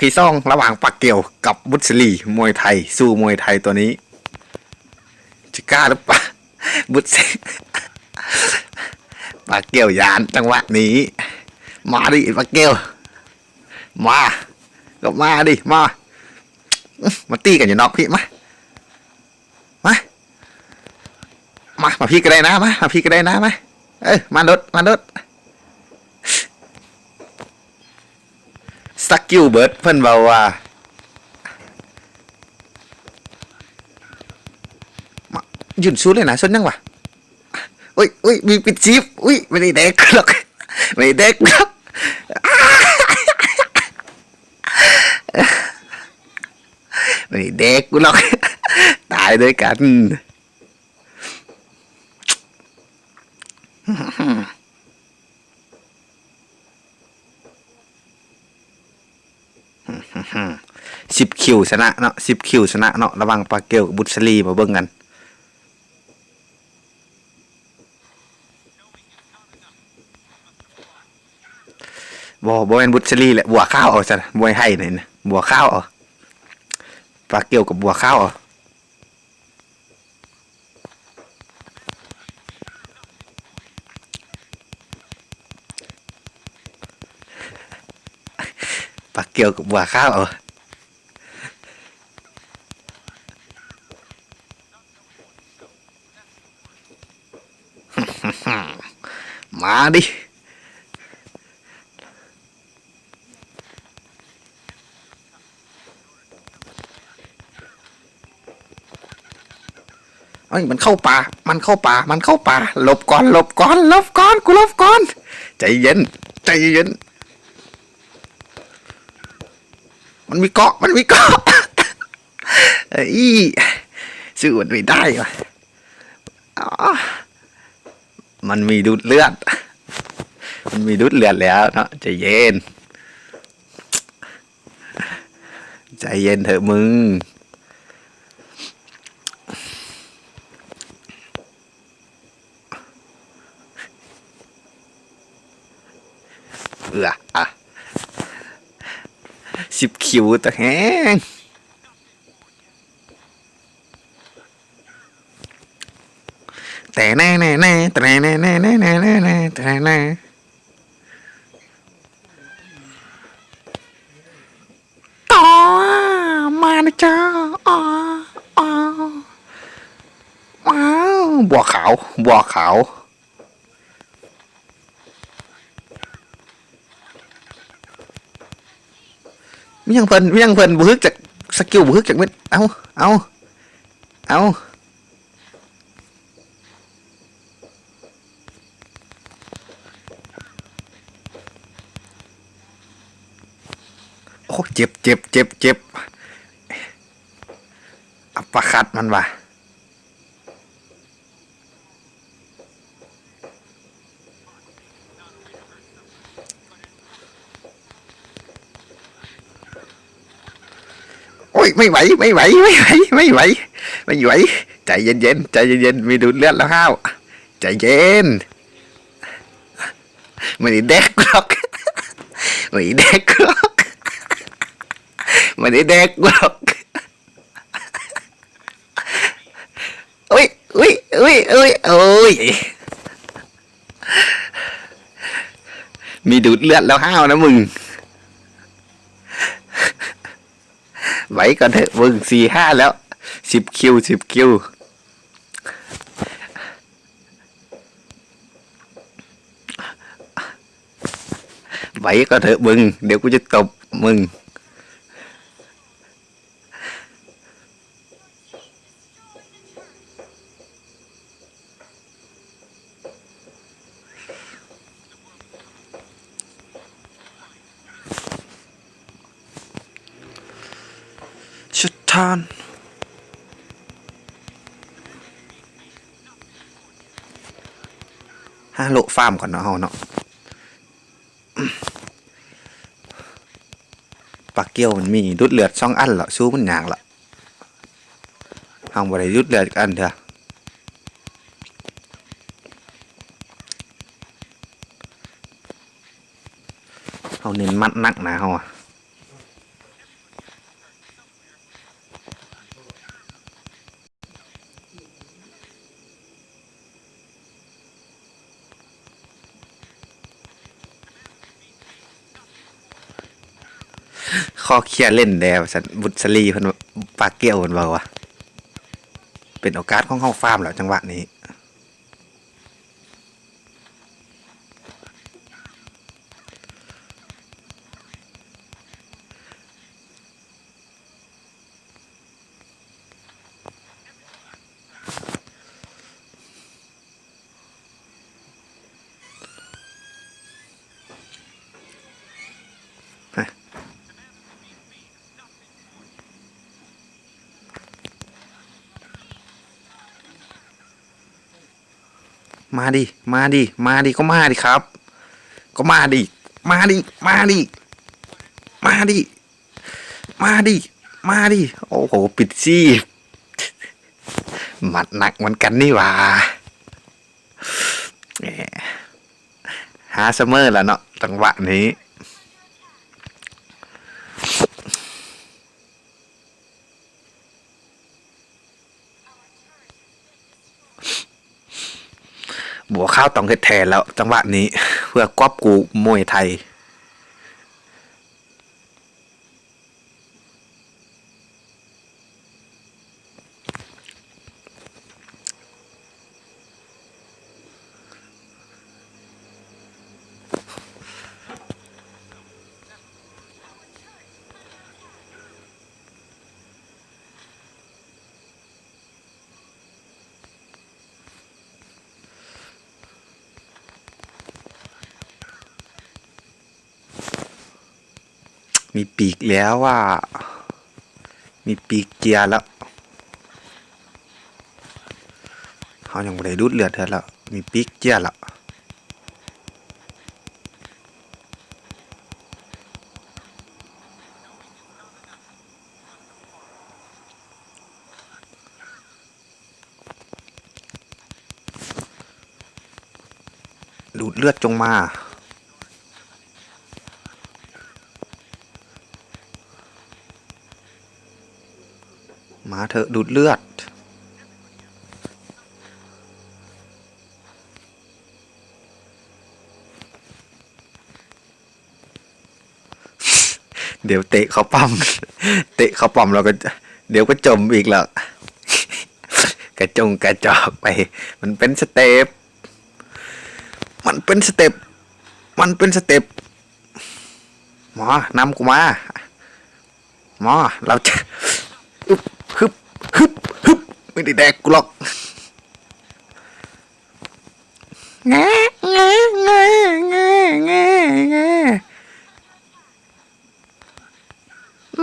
ที่ซ่องระหว่างปักเกี่ยวกับบุษลีมวยไทย สู้มวยไทยตัวนี้จะกล้าหรือเปล่าบุษปักเกี่ยวยานจังหวะนี้ มาดิปักเกี่ยว มา ก็มาดิมามาตีกันอยู่นอกพี่มามามามาพี่ก็ได้นะมามาพี่ก็ได้นะมาเอ้ยมารถมารถ สกิลเบิร์ดเพิ่นเบาว่ายืนสู้เลยนะสนยังวะอุ้ยอุ้ยมีปิดจีบอุ้ยไม่ได้เด็กหรอกไม่ได้เด็กหรอกไม่ได้เด็กกูหรอกตายด้วยกัน สิบคิวชนะเนาะสิบคิวชนะเนาะระวังปาเกลกับบุษลีมาเบิ่งกันบ่บ่เป็นบุษลีแหละบัวข้าวเอาซะนะมวยไทยนี่นะบัวข้าวเอาปลาเกียวกับบัวข้าวเอาปลาเกียวกับบัวข้าวเอา มาดิเอ้ยมันเข้าป่า มันเข้าป่า มันเข้าป่า หลบก่อน หลบก่อน หลบก่อน กูหลบก่อน ใจเย็น ใจเย็น มันมีเกาะ มันมีเกาะ เอ้ยสู้มันไม่ได้วะ มันมีดูดเลือด มันมีดูดเลือดแล้วเนาะใจเย็น ใจเย็นเถอะมึง เอืออะสิบคิวตะแหงแต่แน่แน่แน่แต่แน่แน่แน่แน่แน่แน่แน่แต่แน่แน่ต่อมา นะจ้าอ๋ออ๋อว้าวบัวขาวบัวขาวมียังเพิ่นมียังเพิ่นบุฮึกจากสกิลบุฮึกจากเม็ดเอาเอาเอาโอ้เจ็บเจ็บเจ็บเจ็บ ปปะคัดมันว่ะโอ้ยไม่ไหวไม่ไหวไม่ไหวไม่ไหวไม่ไหวใจเย็นเย็นใจเย็นเย็นๆมีดูดเลือดแล้วห้าวใจเย็นไม่ได้เด็กหรอกไม่ได้เด็กหรอกไม่ได้เด็กหรอกอุ้ย อุ้ยอุ้ยอุ้ยโอ้ยมีดูดเลือดแล้วห้าวนะมึงไหวก่อนเถอะมึงสี่ห้าแล้วสิบคิวสิบคิวไหวก่อนเถอะมึง เดี๋ยวกูจะตบมึงาน ฮาโลฟาร์มก่อนเนาะเฮาเนาะปลาเกียวมันมีดุดเลือดสองอันละสู้มันยากละเฮาบ่ได้ดุดเลือดอันเถอะเฮาเน้นมัดนักนะเฮาอะ ข้อเคลียเล่นแดวสันบุษรีเพิ่นว่าปากเกี้ยวเพิ่นว่าว่าเป็นโอกาสของเฮาฟาร์มแล้วจังหวะนี้ มาดิ มาดิ มาดิ ก็มาดิครับ ก็มาดิ มาดิ มาดิ มาดิ มาดิ มาดิ โอ้โห ปิดซี่หมัดหนักเหมือนกันนี่หว่าแหมหาเสมอแล้วเนาะจังหวะนี้ บัวข้าวต้องเฮ็ดแทนแล้วจังหวะนี้ เพื่อกอบกูมวยไทย มีปีกแล้วว่า มีปีกเจียแล้วเขายังไม่ได้ดูดเลือดเธอแล้ว มีปีกเจียแล้วดูดเลือดจงมา มาเถอะดูดเลือด เดี๋ยวเตะเขาปั๊มเตะเขาปั๊มเราก็ เดี๋ยวก็จมอีกแล้วกระจงกระจอกไป มันเป็นสเต็ปมันเป็นสเต็ปมันเป็นสเต็ปหมอนำกูมาหมอเราจะ ฮึบฮึบฮึบไม่ได้แดกกูหรอกแงะแงะแงะแงะแงะแงะ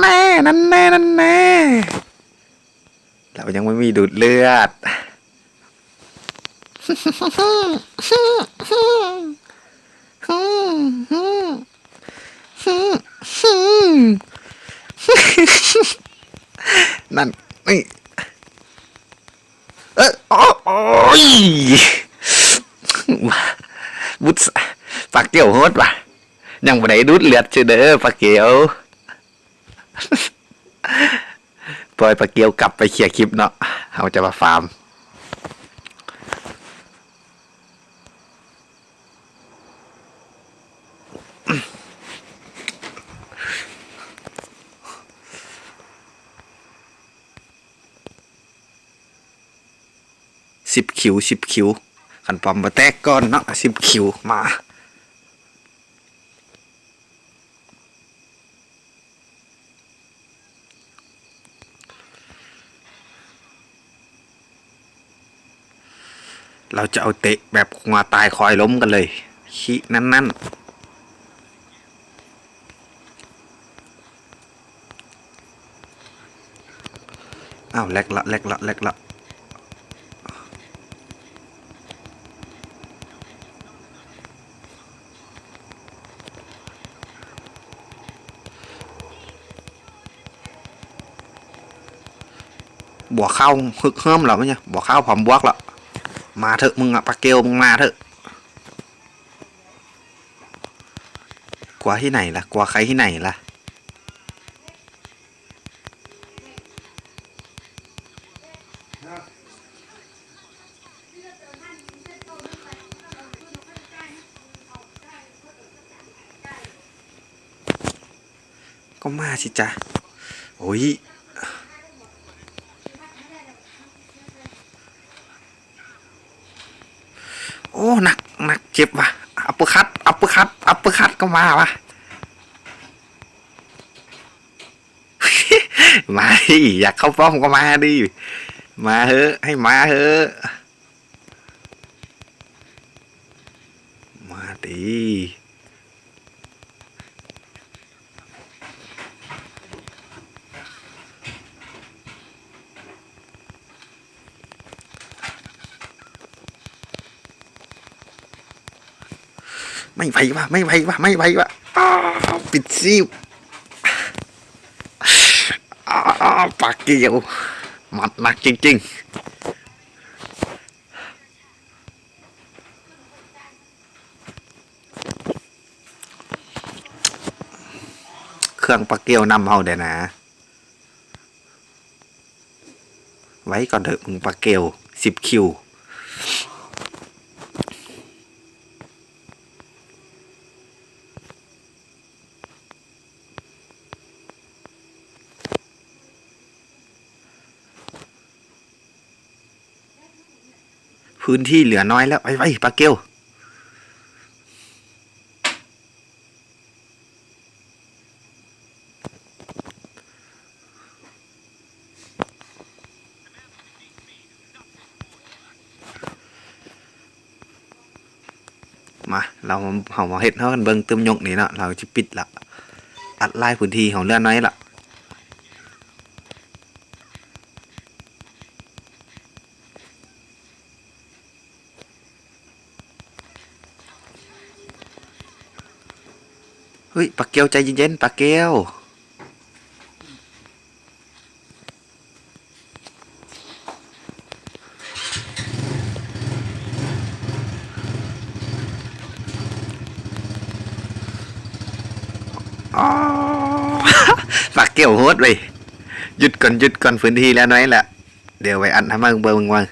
แน่นั่นแน่นั่นแน่เรายังไม่มีดูดเลือดนั่น นี่เออโอ้ยบุษปากเกี่ยวโหดว่ะยังบ่ได้ดูดเลือดชื่อเด้อปากเกี่ยวปล่อยปากเกี่ยวกลับไปเคลียร์คลิปเนาะเอาจะมาฟาร์ม สิบคิวสิบคิวขันปอมมาแตกก่อนเนาะสิบคิวมาเราจะเอาเตะแบบงาตายคอยล้มกันเลย ขี้นั่นนั่นอ้าวแลกละแลกละแลกละ บัวเข้าฮึกเฮิมแล้วมั้ยเนี่ยบัวเข้าผอมบวกแล้วมาเถอะมึงอะปลาเกลมึงมาเถอะ กลัวที่ไหนล่ะ กลัวใครที่ไหนล่ะ ก็มาสิจ้ะโอ้ยโอ้หนักหนัก เจ็บว่ะอัปเปอร์คัตอัปเปอร์คัตอัปเปอร์คัตก็มาว่ะมาดิอยากเข้าป้อมก็มาดิมาเฮ้ให้มาเฮ้มาดิ ไม่ไหววะไม่ไหววะไม่ไหววะปิดซิวปากเกี่ยวหมัดหนักจริงๆ เครื่องปากเกี่ยวนำเฮาเดี๋ยนะ ไว้ก่อนเถอะมึงปากเกี่ยวสิบคิว พื้นที่เหลือน้อยแล้วไปไปปลาเกลมาเราเขามาเห็ดเขากันเบิ่งเติมยกนี่เนาะเราจะปิดละอัดไล่พื้นที่ของเรือน้อยละ ฮ้ยปลาเกลใจเย็นๆปลาเกลอ๋อปลาเกลโหดเลยหยุดก่อนหยุดก่อนพื้นที่แล้วน้อยละเดี๋ยวไว้อัดให้มาเบิ่งว่า